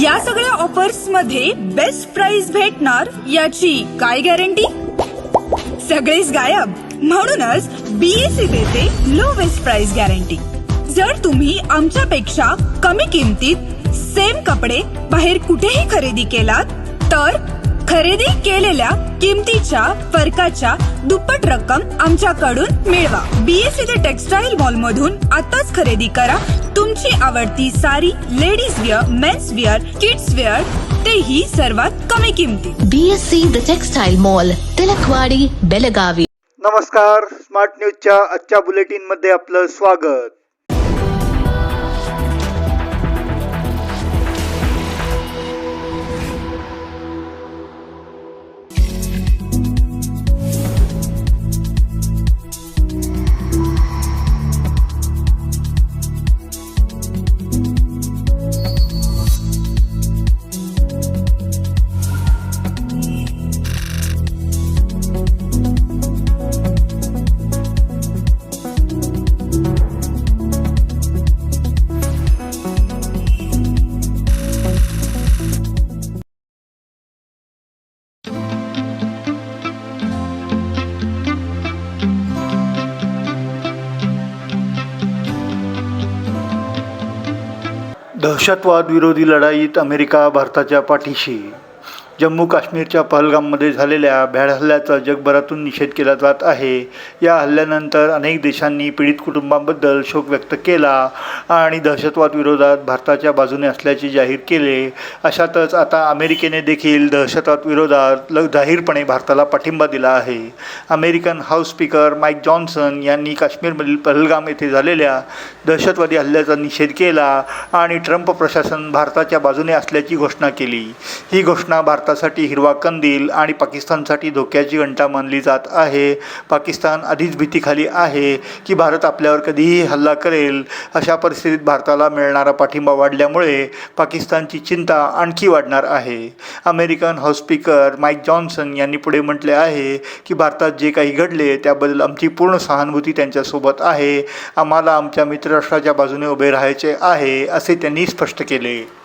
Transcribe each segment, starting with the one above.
या सगळ्या ऑफर्समध्ये best price भेटणार याची काय गॅरंटी सगळेच गायब. म्हणूनच बीएससी देते लो बेस्ट प्राइस गॅरंटी जर तुम्ही आमच्यापेक्षा कमी किमतीत सेम कपडे बाहेर कुठेही खरेदी केलात तर खरेदी केलेल्या किमतीच्या फरकाच्या दुप्पट रक्कम आमच्याकडून मिळवा. बीएससी ते टेक्सटाईल मॉल मधून आताच खरेदी करा. तुमची आवडती sari ladies wear men's wear kids wear तेही सर्वात कमी किमतीत BSC the textile mall Tilakwadi Belagavi नमस्कार स्मार्ट न्यूजच्या आजच्या बुलेटिनमध्ये आपलं स्वागत. दहशतवाद विरोधी लढाईत अमेरिका भारताच्या पाठीशी. जम्मू काश्मीरच्या पहलगाममध्ये झालेल्या भ्याड हल्ल्याचा जगभरातून निषेध केला जात आहे. या हल्ल्यानंतर अनेक देशांनी पीडित कुटुंबांबद्दल शोक व्यक्त केला आणि दहशतवाद विरोधात भारताच्या बाजूने असल्याचे जाहीर केले. अशातच आता अमेरिकेने देखील दहशतवाद विरोधात ल जाहीरपणे भारताला पाठिंबा दिला आहे. American House Speaker Mike Johnson यांनी काश्मीरमधील पहलगाम येथे झालेल्या दहशतवादी हल्ल्याचा निषेध केला आणि ट्रम्प प्रशासन भारताच्या बाजूने असल्याची घोषणा केली. ही घोषणा भारतासाठी हिरवा कंदील आणि पाकिस्तानसाठी धोक्याची घंटा मानली जात आहे. पाकिस्तान आधीच भीतीखाली आहे की भारत आपल्यावर कधीही हल्ला करेल. अशा परिस्थितीत भारताला मिळणारा पाठिंबा वाढल्यामुळे पाकिस्तानची चिंता आणखी वाढणार आहे. American House Speaker Mike Johnson यांनी पुढे म्हटले आहे की भारतात जे काही घडले त्याबद्दल आमची पूर्ण सहानुभूती त्यांच्यासोबत आहे. आम्हाला आमच्या मित्रराष्ट्राच्या बाजूने उभे राहायचे आहे असे त्यांनी स्पष्ट केले.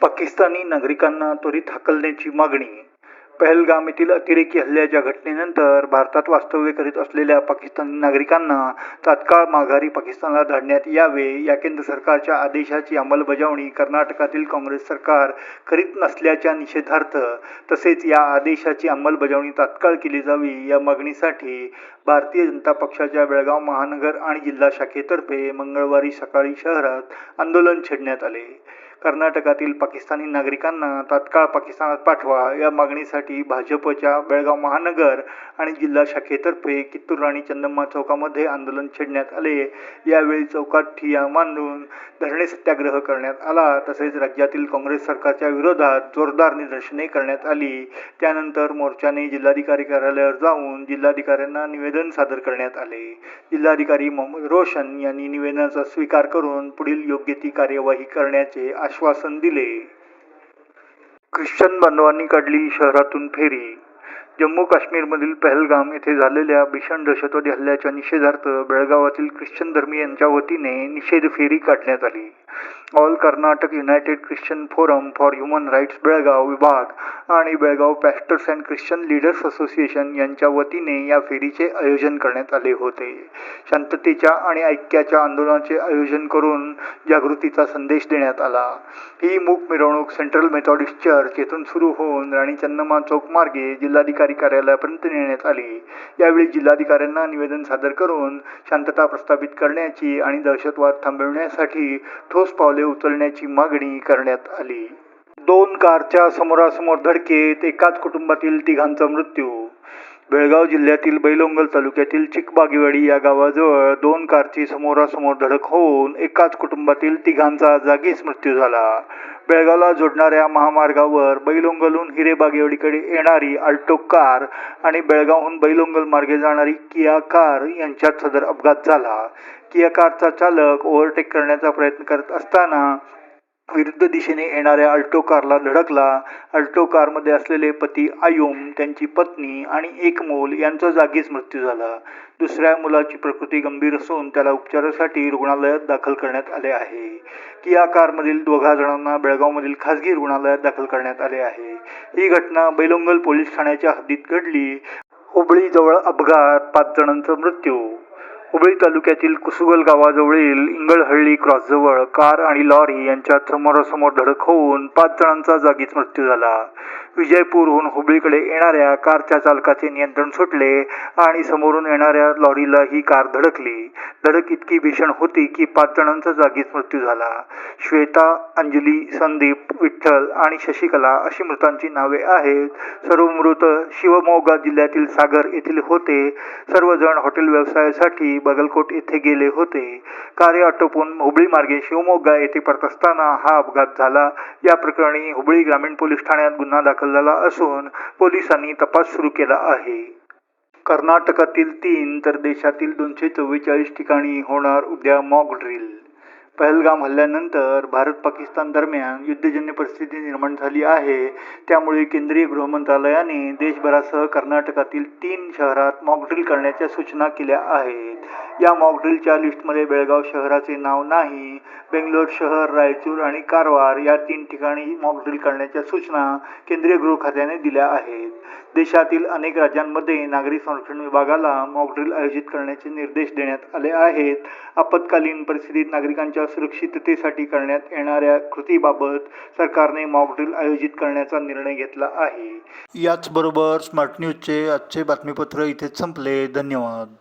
पाकिस्तानी नागरिकांना त्वरित हाकलण्याची मागणी. पहलगाम येथील अतिरेकी हल्ल्याच्या घटनेनंतर भारतात वास्तव्य करीत असलेल्या पाकिस्तानी नागरिकांना तात्काळ माघारी पाकिस्तानला धाडण्यात यावे या केंद्र सरकारच्या आदेशाची अंमलबजावणी कर्नाटकातील काँग्रेस सरकार करीत नसल्याच्या निषेधार्थ तसेच या आदेशाची अंमलबजावणी तात्काळ केली जावी या मागणीसाठी भारतीय जनता पक्षाच्या बेळगाव महानगर आणि जिल्हा शाखेतर्फे मंगळवारी सकाळी शहरात आंदोलन छेडण्यात आले. कर्नाटकातील पाकिस्तानी नागरिकांना तात्काळ पाकिस्तानात पाठवा. या मागणीसाठी भाजपच्या बेळगाव महानगर आणि जिल्हा शाखेतर्फे कित्तूर राणी चंदम्मा चौकामध्ये आंदोलन छेडण्यात आले. यावेळी चौकात ठिया मांडून धरणे सत्याग्रह करण्यात आला. तसेच राज्यातील काँग्रेस सरकारच्या विरोधात जोरदार निदर्शने करण्यात आली. त्यानंतर मोर्चाने जिल्हाधिकारी कार्यालयावर जाऊन जिल्हाधिकाऱ्यांना निवेदन सादर करण्यात आले. जिल्हाधिकारी मोहम्मद रोशन यांनी निवेदनाचा स्वीकार करून पुढील योग्य ती कार्यवाही करण्याचे आश्वासन दिले. ख्रिश्चन बांधवांनी काढली शहरातून फेरी. जम्मू काश्मीरमधील पहलगाम येथे झालेल्या भीषण दहशतवादी हल्ल्याच्या निषेधार्थ बेळगावातील ख्रिश्चन धर्मीयांच्या वतीने निषेध फेरी काढण्यात आली. All Karnataka United Christian Forum for Human Rights Belgaum विभाग आणि Belgaum Pastors and Christian Leaders Association यांच्या वतीने या फेरीचे आयोजन करण्यात आले होते. शांततेच्या आणि ऐक्याच्या आंदोलनाचे आयोजन करून जागृतीचा संदेश देण्यात आला. ही मूक मिरवणूक सेंट्रल मेथॉडिस्ट चर्च येथून सुरू होऊन राणी चन्नम्मा चौक मार्गे जिल्हाधिकारी कार्यालयापर्यंत नेण्यात आली. यावेळी जिल्हाधिकाऱ्यांना निवेदन सादर करून शांतता प्रस्थापित करण्याची आणि दहशतवाद थांबविण्यासाठी ठोस पावले उचलण्याची मागणी करण्यात आली. दोन कारच्या समोरासमोर धडकेत एकाच कुटुंबातील तिघांचा मृत्यू. बेळगाव जिल्ह्यातील बैलोंगल तालुक्यातील चिकबागेवाडी या गावाजवळ दोन कारची समोरासमोर धडक होऊन एकाच कुटुंबातील तिघांचा जागीच मृत्यू झाला. बेळगावला जोडणाऱ्या महामार्गावर बैलोंगलहून हिरेबागेवडीकडे येणारी अल्टो कार आणि बेळगावहून बैलोंगल मार्गे जाणारी किया कार यांच्यात सदर अपघात झाला. किया कारचा चालक ओव्हरटेक करण्याचा प्रयत्न करत असताना विरुद्ध दिशेने येणाऱ्या अल्टो कारला धडकला अल्टो कारमध्ये असलेले पती आयुम त्यांची पत्नी आणि एक मूल यांचा जागीच मृत्यू झाला. दुसऱ्या मुलाची प्रकृती गंभीर असून त्याला उपचारासाठी रुग्णालयात दाखल करण्यात आले आहे. किया कारमधील दोघा जणांना बेळगावमधील खासगी रुग्णालयात दाखल करण्यात आले आहे. ही घटना बैलोंगल पोलीस ठाण्याच्या हद्दीत घडली. हुबळीजवळ अपघात पाच जणांचा मृत्यू. हुबळी तालुक्यातील कुसुगल गावाजवळील इंगळहळ्ळी क्रॉसजवळ कार आणि लॉरी यांच्यात समोरासमोर धडक होऊन पाच जणांचा जागीच मृत्यू झाला. विजयपूरहून हुबळीकडे येणाऱ्या कारच्या चालकाचे नियंत्रण सुटले आणि समोरून येणाऱ्या लॉरीला ही कार धडकली. धडक इतकी भीषण होती की पाच जणांचा जागीच मृत्यू झाला. श्वेता अंजली संदीप विठ्ठल आणि शशिकला अशी मृतांची नावे आहेत. सर्व मृत शिवमोगा जिल्ह्यातील सागर येथील होते. सर्वजण हॉटेल व्यवसायासाठी बगलकोट येथे गेले होते. कार्य आटोपून हुबळी मार्गे शिवमोगा येथे परत असताना हा अपघात झाला. या प्रकरणी हुबळी ग्रामीण पोलीस ठाण्यात गुन्हा दाखल झाला असून पोलिसांनी तपास सुरू केला आहे. कर्नाटकातील तीन तर देशातील दोनशे चव्वेचाळीस ठिकाणी होणार उद्या मॉक ड्रिल. पहलगाम हल्ल्यानंतर भारत पाकिस्तान दरम्यान युद्धजन्य परिस्थिती निर्माण झाली आहे. त्यामुळे केंद्रीय गृहमंत्रालयाने देशभरासह कर्नाटकातील तीन शहरात मॉकड्रिल करण्याच्या सूचना केल्या आहेत. या मॉकड्रिलच्या लिस्टमध्ये बेळगाव शहराचे नाव नाही बेंगलोर शहर रायचूर आणि कारवार या तीन ठिकाणी मॉकड्रिल करण्याच्या सूचना केंद्रीय गृह खात्याने दिल्या आहेत. देशातील अनेक राज्यांमध्ये नागरी संरक्षण विभागाला मॉकड्रिल आयोजित करण्याचे निर्देश देण्यात आले आहेत. आपत्कालीन परिस्थितीत नागरिकांच्या सुरक्षिततेसाठी करण्यात येणाऱ्या कृतीबाबत सरकारने मॉकड्रिल आयोजित करण्याचा निर्णय घेतला आहे. याचबरोबर स्मार्ट न्यूजचे आजचे बातमीपत्र इथेच संपले. धन्यवाद.